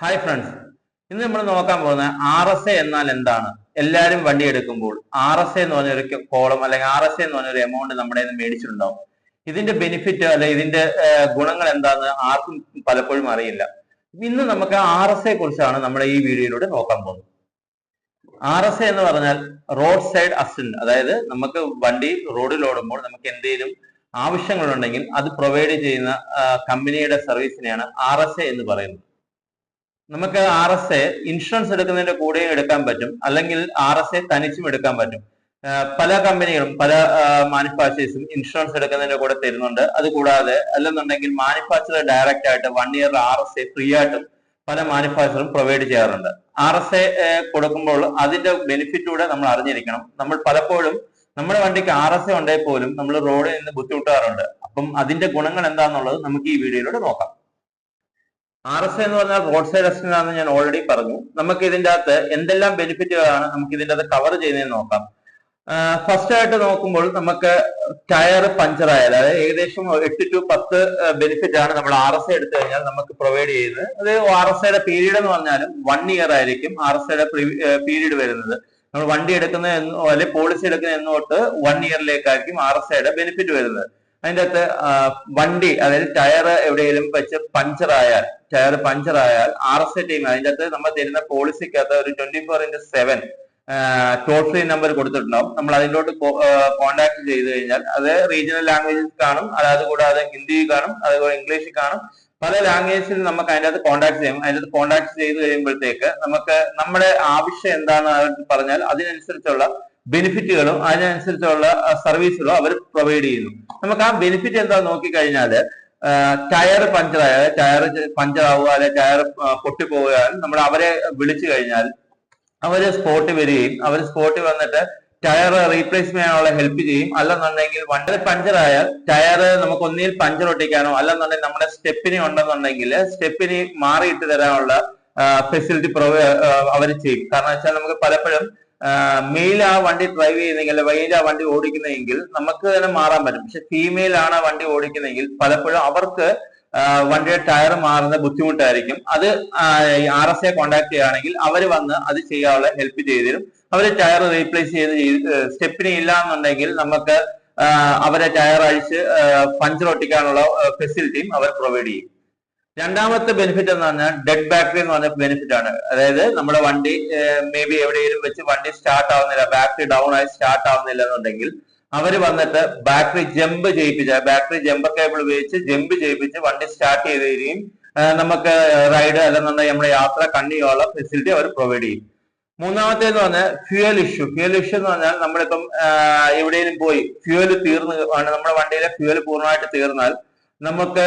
Hi friends ഇന്ന് നമ്മൾ നോക്കാൻ പോകുന്നത് ആർ എസ് എ എന്നാൽ എന്താണ്? എല്ലാവരും വണ്ടി എടുക്കുമ്പോൾ ആർ എസ് എ എന്ന് പറഞ്ഞൊരു കോളം അല്ലെങ്കിൽ ആർ എസ് എ എന്ന് പറഞ്ഞൊരു എമൗണ്ട് നമ്മുടെ മേടിച്ചിട്ടുണ്ടാവും. ഇതിന്റെ ബെനിഫിറ്റ് അല്ലെ ഇതിന്റെ ഗുണങ്ങൾ എന്താന്ന് ആർക്കും പലപ്പോഴും അറിയില്ല. ഇന്ന് നമുക്ക് ആർ എസ് എ കുറിച്ചാണ് നമ്മൾ ഈ വീഡിയോയിലൂടെ നോക്കാൻ പോകുന്നത്. ആർ എസ് എ എന്ന് പറഞ്ഞാൽ റോഡ് സൈഡ് അസിസ്റ്റന്റ് അതായത് നമുക്ക് വണ്ടി റോഡിൽ ഓടുമ്പോൾ നമുക്ക് എന്തെങ്കിലും ആവശ്യങ്ങളുണ്ടെങ്കിൽ അത് പ്രൊവൈഡ് ചെയ്യുന്ന കമ്പനിയുടെ സർവീസിനെയാണ് ആർ എസ് എ എന്ന് പറയുന്നത്. നമുക്ക് ആർ എസ് എ ഇൻഷുറൻസ് എടുക്കുന്നതിന്റെ കൂടെയും എടുക്കാൻ പറ്റും. അല്ലെങ്കിൽ ആർ എസ് എ തനിച്ചും എടുക്കാൻ പറ്റും. പല കമ്പനികളും പല മാനുഫാക്ചേഴ്സും ഇൻഷുറൻസ് എടുക്കുന്നതിന്റെ കൂടെ തരുന്നുണ്ട്. അത് കൂടാതെ അല്ലെന്നുണ്ടെങ്കിൽ മാനുഫാക്ചർ ഡയറക്റ്റ് ആയിട്ട് one year R S A free ആയിട്ടും പല മാനുഫാക്ചറും പ്രൊവൈഡ് ചെയ്യാറുണ്ട്. ആർ എസ് എ കൊടുക്കുമ്പോൾ അതിന്റെ ബെനിഫിറ്റ് കൂടെ നമ്മൾ അറിഞ്ഞിരിക്കണം. നമ്മൾ പലപ്പോഴും നമ്മുടെ വണ്ടിക്ക് ആർ എസ് എ ഉണ്ടെങ്കിൽ പോലും നമ്മൾ റോഡിൽ നിന്ന് ബുദ്ധിമുട്ടാറുണ്ട്. അപ്പം അതിന്റെ ഗുണങ്ങൾ എന്താണെന്നുള്ളത് നമുക്ക് ഈ വീഡിയോയിലൂടെ നോക്കാം. ആർ എസ് എന്ന് പറഞ്ഞാൽ റോഡ് സൈഡ് അസിസ്റ്റന്റ് ആണെന്ന് ഞാൻ ഓൾറെഡി പറഞ്ഞു. നമുക്ക് ഇതിന്റെ അകത്ത് എന്തെല്ലാം ബെനിഫിറ്റുകളാണ് നമുക്ക് ഇതിന്റെ അകത്ത് കവർ ചെയ്യുന്നതെന്ന് നോക്കാം. ഫസ്റ്റ് ആയിട്ട് നോക്കുമ്പോൾ നമുക്ക് ടയർ പഞ്ചർ ആയാൽ അതായത് ഏകദേശം എട്ട് ടു പത്ത് ബെനിഫിറ്റ് ആണ് നമ്മൾ ആർ എസ് എടുത്തു കഴിഞ്ഞാൽ നമുക്ക് പ്രൊവൈഡ് ചെയ്യുന്നത്. അത് ആർ എസ് ഐയുടെ പീരീഡ് എന്ന് പറഞ്ഞാലും വൺ ഇയർ ആയിരിക്കും ആർ എസ് ഐയുടെ പീരീഡ് വരുന്നത്. നമ്മൾ വണ്ടി എടുക്കുന്ന എന്നോ അല്ലെങ്കിൽ പോളിസി എടുക്കുന്ന എന്നോട്ട് വൺ ഇയറിലേക്കായിരിക്കും ആർ എസ് ഐയുടെ ബെനിഫിറ്റ് വരുന്നത്. അതിന്റെ അകത്ത് വണ്ടി അതായത് ടയർ എവിടെയെങ്കിലും വെച്ച് പഞ്ചർ ആയാൽ ടയർ പഞ്ചർ ആയാൽ ആർ എസ് ഐ ടീം അതിന്റെ അകത്ത് നമ്മൾ തരുന്ന പോളിസിക്കകത്ത് ഒരു twenty four into seven toll free number കൊടുത്തിട്ടുണ്ടാവും. നമ്മൾ അതിലോട്ട് കോൺടാക്ട് ചെയ്ത് കഴിഞ്ഞാൽ അത് റീജിയണൽ ലാംഗ്വേജിൽ കാണും. അതായത് കൂടാതെ ഹിന്ദി കാണും അതുപോലെ ഇംഗ്ലീഷിൽ കാണും. പല ലാംഗ്വേജിൽ നമുക്ക് അതിന്റെ അകത്ത് കോൺടാക്ട് ചെയ്യും. അതിന്റെ അകത്ത് കോൺടാക്ട് ചെയ്ത് കഴിയുമ്പോഴത്തേക്ക് നമുക്ക് നമ്മുടെ ആവശ്യം എന്താണെന്ന് പറഞ്ഞാൽ അതിനനുസരിച്ചുള്ള ബെനിഫിറ്റുകളും അതിനനുസരിച്ചുള്ള സർവീസുകളും അവർ പ്രൊവൈഡ് ചെയ്യുന്നു. നമുക്ക് ആ ബെനിഫിറ്റ് എന്താ നോക്കിക്കഴിഞ്ഞാൽ ടയർ പഞ്ചർ ആയ ടയർ പഞ്ചർ ആവുക അല്ലെങ്കിൽ ടയർ പൊട്ടിപ്പോവുക നമ്മൾ അവരെ വിളിച്ചു കഴിഞ്ഞാൽ അവർ സ്പോട്ടിൽ വരികയും അവർ സ്പോട്ടിൽ വന്നിട്ട് ടയർ റീപ്ലേസ് ചെയ്യാനുള്ള ഹെൽപ്പ് ചെയ്യും. അല്ലെന്നുണ്ടെങ്കിൽ വണ്ടി പഞ്ചർ ആയാൽ ടയർ നമുക്ക് ഒന്നിൽ പഞ്ചർ ഒട്ടിക്കാനോ അല്ലെന്നുണ്ടെങ്കിൽ നമ്മുടെ സ്റ്റെപ്പിനി ഉണ്ടെന്നുണ്ടെങ്കിൽ സ്റ്റെപ്പിനി മാറിയിട്ട് തരാനുള്ള ഫെസിലിറ്റി പ്രൊവൈ അവർ ചെയ്യും. കാരണം വെച്ചാൽ നമുക്ക് പലപ്പോഴും മെയിൽ ആ വണ്ടി ഡ്രൈവ് ചെയ്യുന്നെങ്കിൽ മെയിൽ ആ വണ്ടി ഓടിക്കുന്നെങ്കിൽ നമുക്ക് തന്നെ മാറാൻ പറ്റും. പക്ഷെ ഫീമെയിൽ ആണ് ആ വണ്ടി ഓടിക്കുന്നെങ്കിൽ പലപ്പോഴും അവർക്ക് വണ്ടിയുടെ ടയർ മാറുന്ന ബുദ്ധിമുട്ടായിരിക്കും. അത് ആർ എസ് എ കോണ്ടാക്ട് ചെയ്യുകയാണെങ്കിൽ അവർ വന്ന് അത് ചെയ്യാനുള്ള ഹെൽപ്പ് ചെയ്തു തരും. ടയർ റീപ്ലേസ് ചെയ്ത് സ്റ്റെപ്പിന് ഇല്ല എന്നുണ്ടെങ്കിൽ നമുക്ക് അവരെ ടയർ അഴിച്ച് പഞ്ചർ ഒട്ടിക്കാനുള്ള ഫെസിലിറ്റിയും അവർ പ്രൊവൈഡ് ചെയ്യും. രണ്ടാമത്തെ ബെനിഫിറ്റ് എന്ന് പറഞ്ഞാൽ ഡെഡ് ബാറ്ററി എന്ന് പറഞ്ഞ ബെനിഫിറ്റ് ആണ്. അതായത് നമ്മുടെ വണ്ടി മേ ബി എവിടെയെങ്കിലും വെച്ച് വണ്ടി സ്റ്റാർട്ട് ആവുന്നില്ല ബാറ്ററി ഡൗൺ ആയി സ്റ്റാർട്ട് ആവുന്നില്ല എന്നുണ്ടെങ്കിൽ അവർ വന്നിട്ട് ബാറ്ററി ജമ്പ് ചെയ്യിപ്പിച്ച ബാറ്ററി ജമ്പർ കേബിൾ ഉപയോഗിച്ച് ജമ്പ് ചെയ്യിപ്പിച്ച് വണ്ടി സ്റ്റാർട്ട് ചെയ്ത് തരികയും നമുക്ക് റൈഡ് അല്ലെന്നുണ്ടെങ്കിൽ നമ്മുടെ യാത്ര കണ്ടിന്യൂ ഉള്ള ഫെസിലിറ്റി അവർ പ്രൊവൈഡ് ചെയ്യും. മൂന്നാമത്തേന്ന് പറഞ്ഞാൽ ഫ്യൂൽ ഇഷ്യൂ ഫ്യൂൽ ഇഷ്യൂ എന്ന് പറഞ്ഞാൽ നമ്മളിപ്പം എവിടെയെങ്കിലും പോയി ഫ്യൂൽ തീർന്ന് നമ്മുടെ വണ്ടിയിലെ ഫ്യൂൽ പൂർണമായിട്ട് തീർന്നാൽ നമുക്ക്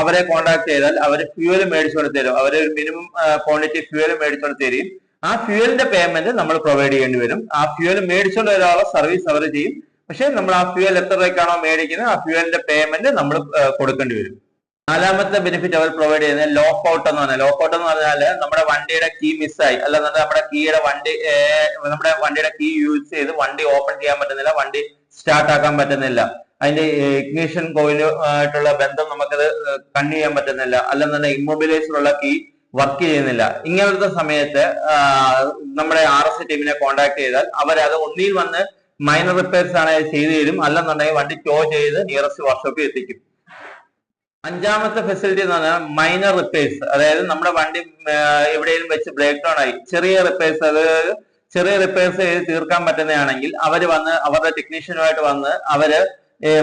അവരെ കോണ്ടാക്ട് ചെയ്താൽ അവർ ഫ്യൂവൽ മേടിച്ചുകൊണ്ട് തരും. അവർ ഒരു മിനിമം ക്വാണ്ടിറ്റി ഫ്യൂവൽ മേടിച്ചുകൊണ്ട് തരും ആ ഫ്യൂവലിന്റെ പേയ്മെന്റ് നമ്മൾ പ്രൊവൈഡ് ചെയ്യേണ്ടി വരും. ആ ഫ്യൂവൽ മേടിച്ചുകൊണ്ട് വരാനുള്ള സർവീസ് അവർ ചെയ്യും. പക്ഷെ നമ്മൾ ആ ഫ്യൂവൽ എത്ര രൂപയ്ക്കാണോ മേടിക്കുന്നത് ആ ഫ്യൂവലിന്റെ പേയ്മെന്റ് നമ്മൾ കൊടുക്കേണ്ടി വരും. നാലാമത്തെ ബെനിഫിറ്റ് അവർ പ്രൊവൈഡ് ചെയ്യുന്നത് ലോക്ക് ഔട്ട് എന്ന് പറഞ്ഞാൽ ലോക്ക് ഔട്ട് എന്ന് പറഞ്ഞാൽ നമ്മുടെ വണ്ടിയുടെ കീ മിസ്സായി അല്ലെന്നുണ്ടെങ്കിൽ നമ്മുടെ കീയുടെ വണ്ടി നമ്മുടെ വണ്ടിയുടെ കീ യൂസ് ചെയ്ത് വണ്ടി ഓപ്പൺ ചെയ്യാൻ പറ്റുന്നില്ല വണ്ടി സ്റ്റാർട്ട് ആക്കാൻ പറ്റുന്നില്ല. അതിന്റെ ഇഗ്നീഷൻ കോയിലുമായിട്ടുള്ള ബന്ധം നമുക്കത് കണ്ണ് ചെയ്യാൻ പറ്റുന്നില്ല. അല്ലെന്നുണ്ടെങ്കിൽ ഇമ്മൊബിലൈസിലുള്ള കീ വർക്ക് ചെയ്യുന്നില്ല. ഇങ്ങനത്തെ സമയത്ത് നമ്മുടെ ആർ എസ് ടീമിനെ കോൺടാക്ട് ചെയ്താൽ അവരത് ഒന്നിൽ വന്ന് മൈനർ റിപ്പയർസ് ആണ് ചെയ്തു തരും. അല്ലെന്നുണ്ടെങ്കിൽ വണ്ടി ടോ ചെയ്ത് നിയറസ്റ്റ് വർക്ക്ഷോപ്പിൽ എത്തിക്കും. അഞ്ചാമത്തെ ഫെസിലിറ്റി എന്ന് പറഞ്ഞാൽ മൈനർ റിപ്പയർസ് അതായത് നമ്മുടെ വണ്ടി എവിടെയെങ്കിലും വെച്ച് ബ്രേക്ക് ഡൗൺ ആയി. ചെറിയ റിപ്പയർസ് അത് ചെറിയ റിപ്പയർസ് ചെയ്ത് തീർക്കാൻ പറ്റുന്നതാണെങ്കിൽ അവർ വന്ന് അവരുടെ ടെക്നീഷ്യനുമായിട്ട് വന്ന് അവർ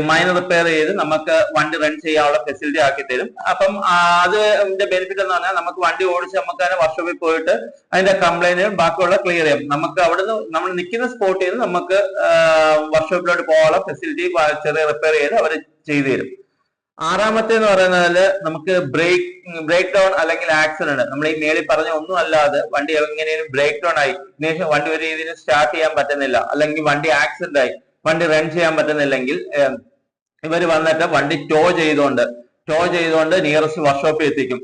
മൈനർ റിപ്പയർ ചെയ്ത് നമുക്ക് വണ്ടി റൺ ചെയ്യാനുള്ള ഫെസിലിറ്റി ആക്കി തരും. അപ്പം അതിന്റെ ബെനിഫിറ്റ് എന്ന് പറഞ്ഞാൽ നമുക്ക് വണ്ടി ഓടിച്ച് നമുക്ക് തന്നെ വർക്ക്ഷോപ്പിൽ പോയിട്ട് അതിന്റെ കംപ്ലൈന്റ് ബാക്കിയുള്ള ക്ലിയർ ചെയ്യും. നമുക്ക് അവിടുന്ന് നമ്മൾ നിൽക്കുന്ന സ്പോട്ടിൽ നിന്ന് നമുക്ക് വർക്ക്ഷോപ്പിലോട്ട് പോകാനുള്ള ഫെസിലിറ്റി ചെറിയ റിപ്പയർ ചെയ്ത് അവർ ചെയ്തു തരും. ആറാമത്തെ എന്ന് പറയുന്നത് നമുക്ക് ബ്രേക്ക് ബ്രേക്ക് ഡൗൺ അല്ലെങ്കിൽ ആക്സിഡന്റ് നമ്മൾ ഈ മേളിൽ പറഞ്ഞ ഒന്നും അല്ലാതെ വണ്ടി എങ്ങനെയും ബ്രേക്ക് ഡൗൺ ആയി. വണ്ടി ഒരു രീതിയിൽ സ്റ്റാർട്ട് ചെയ്യാൻ പറ്റുന്നില്ല. അല്ലെങ്കിൽ വണ്ടി ആക്സിഡന്റ് ആയി. വണ്ടി റൺ ചെയ്യാൻ പറ്റുന്നില്ലെങ്കിൽ ഇവർ വന്നിട്ട് വണ്ടി ടോ ചെയ്തുകൊണ്ട് ടോ ചെയ്തുകൊണ്ട് നിയറസ്റ്റ് വർക്ക്ഷോപ്പിൽ എത്തിക്കും.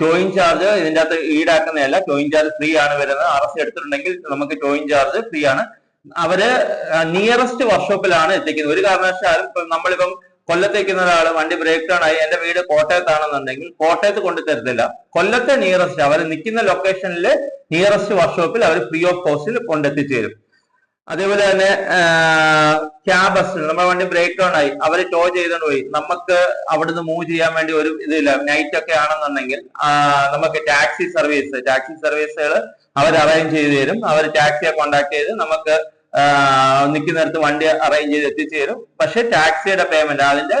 ടോയിങ് ചാർജ് ഇതിന്റെ അകത്ത് ഈടാക്കുന്നതല്ല ടോയിങ് ചാർജ് ഫ്രീ ആണ് വരുന്നത്. ആർ എസ് എടുത്തിട്ടുണ്ടെങ്കിൽ നമുക്ക് ടോയിങ് ചാർജ് ഫ്രീ ആണ്. അവർ നിയറസ്റ്റ് വർക്ക്ഷോപ്പിലാണ് എത്തിക്കുന്നത്. ഒരു കാരണവശാലും നമ്മളിപ്പം കൊല്ലത്തേക്ക് ഇന്ന ഒരാൾ വണ്ടി ബ്രേക്ക് ഡൗൺ ആയി എന്റെ വീട് കോട്ടയത്താണെന്നുണ്ടെങ്കിൽ കോട്ടയത്ത് കൊണ്ടു തരത്തില്ല കൊല്ലത്തെ നിയറസ്റ്റ് അവർ നിൽക്കുന്ന ലൊക്കേഷനിൽ നിയറസ്റ്റ് വർക്ക്ഷോപ്പിൽ അവർ ഫ്രീ ഓഫ് കോസ്റ്റിൽ കൊണ്ടെത്തിച്ചു തരും അതേപോലെ തന്നെ ക്യാബസ് ബസ് നമ്മുടെ വണ്ടി ബ്രേക്ക് ഡൗൺ ആയി. അവർ ടോ ചെയ്തുകൊണ്ട് പോയി. നമുക്ക് അവിടുന്ന് മൂവ് ചെയ്യാൻ വേണ്ടി ഒരു ഇതില്ല. നൈറ്റ് ഒക്കെ ആണെന്നുണ്ടെങ്കിൽ നമുക്ക് ടാക്സി സർവീസ് ടാക്സി സർവീസുകൾ അവർ അറേഞ്ച് ചെയ്ത് തരും. അവർ ടാക്സിയെ കോണ്ടാക്ട് ചെയ്ത് നമുക്ക് നിൽക്കുന്നിടത്ത് വണ്ടി അറേഞ്ച് ചെയ്ത് എത്തിച്ചു തരും. പക്ഷെ ടാക്സിയുടെ പേയ്മെന്റ് അതിന്റെ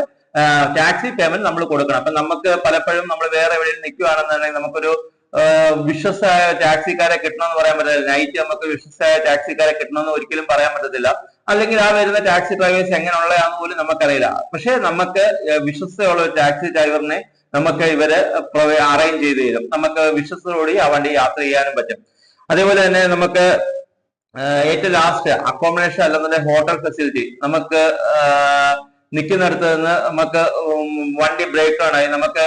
ടാക്സി പേയ്മെന്റ് നമ്മൾ കൊടുക്കണം. അപ്പൊ നമുക്ക് പലപ്പോഴും നമ്മൾ വേറെ എവിടെയും നിൽക്കുകയാണെന്നുണ്ടെങ്കിൽ നമുക്കൊരു ആ, ടാക്സിക്കാരെ കിട്ടണം എന്ന് പറയാൻ പറ്റില്ല നൈറ്റ് നമുക്ക് വിശ്വസായ ടാക്സിക്കാരെ കിട്ടണമെന്ന് ഒരിക്കലും പറയാൻ പറ്റത്തില്ല. അല്ലെങ്കിൽ ആ വരുന്ന ടാക്സി ഡ്രൈവേഴ്സ് എങ്ങനെയുള്ളതാണെന്ന് പോലും നമുക്കറിയില്ല പക്ഷെ നമുക്ക് വിശ്വസതയുള്ള ഒരു ടാക്സി ഡ്രൈവറിനെ നമുക്ക് ഇവർ അറേഞ്ച് ചെയ്ത് തരും. നമുക്ക് വിശ്വസ്തയോടെ ആ വണ്ടി യാത്ര ചെയ്യാനും പറ്റും. അതേപോലെ തന്നെ നമുക്ക് ഏറ്റവും ലാസ്റ്റ് അക്കോമഡേഷൻ അല്ലെന്നുണ്ടെങ്കിൽ ഹോട്ടൽ ഫെസിലിറ്റി. നമുക്ക് നിൽക്കുന്നിടത്ത് നിന്ന് നമുക്ക് വണ്ടി ബ്രേക്ക് ഡൗൺ നമുക്ക്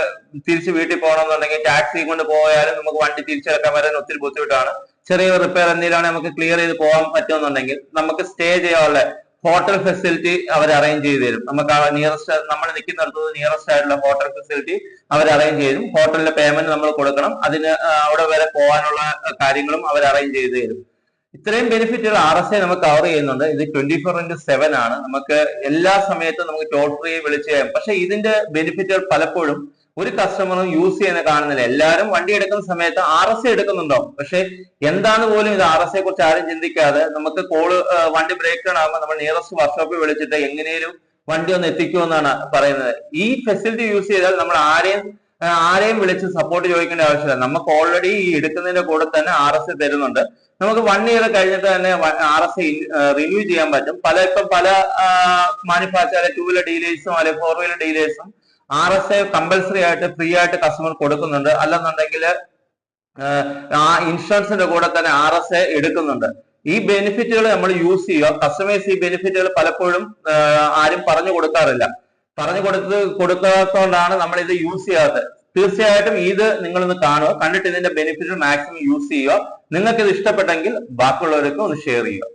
തിരിച്ച് വീട്ടിൽ പോകണം എന്നുണ്ടെങ്കിൽ ടാക്സി കൊണ്ട് പോയാലും നമുക്ക് വണ്ടി തിരിച്ചെടുക്കാൻ വരാൻ ഒത്തിരി ബുദ്ധിമുട്ടാണ്. ചെറിയ റിപ്പയർ എന്തെങ്കിലും നമുക്ക് ക്ലിയർ ചെയ്ത് പോകാൻ പറ്റുമെന്നുണ്ടെങ്കിൽ നമുക്ക് സ്റ്റേ ചെയ്യാനുള്ള ഹോട്ടൽ ഫെസിലിറ്റി അവർ അറേഞ്ച് ചെയ്ത് തരും. നമുക്ക് നിയറസ്റ്റ് നമ്മൾ നിൽക്കുന്നിടത്ത് നിയറസ്റ്റ് ആയിട്ടുള്ള ഹോട്ടൽ ഫെസിലിറ്റി അവർ അറേഞ്ച് ചെയ്യും ഹോട്ടലിന്റെ പേയ്മെന്റ് നമ്മൾ കൊടുക്കണം. അതിന് അവിടെ വരെ പോകാനുള്ള കാര്യങ്ങളും അവർ അറേഞ്ച് ചെയ്ത് തരും. ഇത്രയും ബെനിഫിറ്റുകൾ ആർ എസ് ഐ നമുക്ക് കവർ ചെയ്യുന്നുണ്ട്. ഇത് ട്വന്റി ഫോർ ഇന്റു സെവൻ ആണ്. നമുക്ക് എല്ലാ സമയത്തും നമുക്ക് ടോൾ ഫ്രീ വിളിച്ച് ചെയ്യാം. പക്ഷെ ഇതിന്റെ ബെനിഫിറ്റുകൾ പലപ്പോഴും ഒരു കസ്റ്റമറും യൂസ് ചെയ്യുന്ന കാണുന്നില്ല. എല്ലാവരും വണ്ടി എടുക്കുന്ന സമയത്ത് ആർ എസ് എടുക്കുന്നുണ്ടാവും. പക്ഷെ എന്താണ് പോലും ഇത് ആർ എസ് കുറിച്ച് ആരും ചിന്തിക്കാതെ നമുക്ക് കോൾ വണ്ടി ബ്രേക്ക് ഡൗൺ ആകുമ്പോൾ നമ്മൾ നിയറസ്റ്റ് വർക്ക്ഷോപ്പിൽ വിളിച്ചിട്ട് എങ്ങനെയും വണ്ടി ഒന്ന് എത്തിക്കൂ എന്നാണ് പറയുന്നത്. ഈ ഫെസിലിറ്റി യൂസ് ചെയ്താൽ നമ്മൾ ആരെയും ആരെയും വിളിച്ച് സപ്പോർട്ട് ചോദിക്കേണ്ട ആവശ്യമില്ല. നമുക്ക് ഓൾറെഡി ഈ എടുക്കുന്നതിന്റെ കൂടെ തന്നെ ആർ എസ് തരുന്നുണ്ട്. നമുക്ക് വൺ ഇയർ കഴിഞ്ഞിട്ട് തന്നെ ആർ എസ് റിന്യൂ ചെയ്യാൻ പറ്റും. പല ഇപ്പം പല മാനുഫാക്ചർ ടൂ വീലർ ഡീലേഴ്സും അല്ലെങ്കിൽ ഫോർ വീലർ ഡീലേഴ്സും ആർ എസ് ഐ കമ്പൽസറി ആയിട്ട് ഫ്രീ ആയിട്ട് കസ്റ്റമർ കൊടുക്കുന്നുണ്ട്. അല്ലെന്നുണ്ടെങ്കിൽ ആ ഇൻഷുറൻസിന്റെ കൂടെ തന്നെ ആർ എസ് ഐ എടുക്കുന്നുണ്ട്. ഈ ബെനിഫിറ്റുകൾ നമ്മൾ യൂസ് ചെയ്യുക. കസ്റ്റമേഴ്സ് ഈ ബെനിഫിറ്റുകൾ പലപ്പോഴും ആരും പറഞ്ഞു കൊടുക്കാറില്ല. പറഞ്ഞു കൊടുത്ത് കൊടുക്കാത്തതുകൊണ്ടാണ് നമ്മൾ ഇത് യൂസ് ചെയ്യാത്തത്. തീർച്ചയായിട്ടും ഇത് നിങ്ങളൊന്ന് കാണുക. കണ്ടിട്ട് ഇതിന്റെ ബെനിഫിറ്റ് മാക്സിമം യൂസ് ചെയ്യുക. നിങ്ങൾക്ക് ഇത് ഇഷ്ടപ്പെട്ടെങ്കിൽ ബാക്കിയുള്ളവർക്ക് ഒന്ന് ഷെയർ ചെയ്യുക.